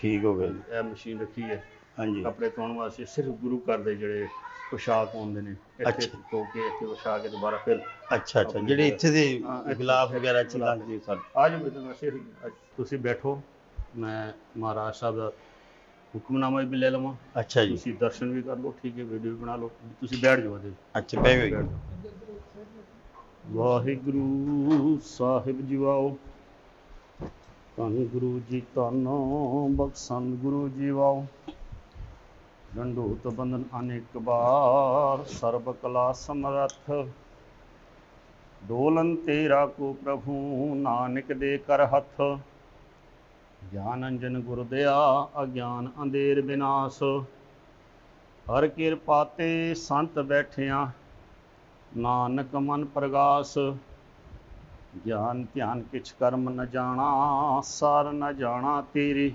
ਠੀਕ ਹੋ ਗਿਆ ਜੀ। ਇਹ ਮਸ਼ੀਨ ਰੱਖੀ ਹੈ। ਹਾਂਜੀ। ਕੱਪੜੇ ਧੋਣ ਵਾਸਤੇ ਸਿਰਫ ਗੁਰੂ ਘਰ ਦੇ ਜਿਹੜੇ ਪੋਸ਼ਾਕ ਆਉਂਦੇ ਨੇ ਇੱਥੇ ਅੱਛਾ। ਧੋ ਕੇ ਇੱਥੇ ਵਿਛਾ ਕੇ ਦੁਬਾਰਾ ਫਿਰ ਅੱਛਾ ਅੱਛਾ। ਜਿਹੜੇ ਇੱਥੇ ਦੇ ਹਾਂ, ਇੱਥੇ- ਗੁਲਾਬ ਵਗੈਰਾ ਚ ਗੁਲਾਬ। ਲੱਗਦੇ ਸਨ। ਆ ਜਾਓ ਵੈਸੇ ਅੱਜ ਤੁਸੀਂ ਬੈਠੋ। ਮੈਂ ਮਹਾਰਾਜ ਸਾਹਿਬ ਦਾ ਹੁਕਮਨਾਮਾ ਵੀ ਲੈ ਲਵਾਂ। ਅੱਛਾ ਜੀ। ਤੁਸੀਂ ਦਰਸ਼ਨ ਵੀ ਕਰ ਲਓ ਠੀਕ ਹੈ ਵੀਡੀਓ ਵੀ ਬਣਾ ਲਓ। ਤੁਸੀਂ ਬੈਠ ਜਾਓ ਇਹਦੇ ਅੱਛਾ ਬੈਠ ਜਾਓ। ਵਾਹਿਗੁਰੂ ਸਾਹਿਬ ਜੀਵਾਓ ਧੰਨ ਗੁਰੂ ਜੀ ਧੰਨੋ ਬਖਸ਼ੰਦ ਗੁਰੂ ਜੀਵਾਓ ਡੰਡੋਤ ਬੰਦਨ ਅਨੇਕ ਬਾਰ ਸਰਬ ਕਲਾ ਸਮਰੱਥ। ਡੋਲਨ ਤੇਰਾ ਕੋ ਪ੍ਰਭੂ, ਨਾਨਕ ਦੇ ਕਰ ਹੱਥ। ਗਿਆਨ ਅੰਜਨ ਗੁਰ ਦਿਆ, ਅਗਿਆਨ ਅੰਧੇਰ ਵਿਨਾਸ਼ ਹਰ ਕਿਰਪਾ ਤੇ ਸੰਤ ਬੈਠਿਆਂ, ਨਾਨਕ ਮਨ ਪ੍ਰਗਾਸ। ਗਿਆਨ ਧਿਆਨ ਕਿਛ ਕਰਮ ਨ ਜਾਣਾ ਸਾਰ ਨ ਜਾਣਾ ਤੇਰੀ।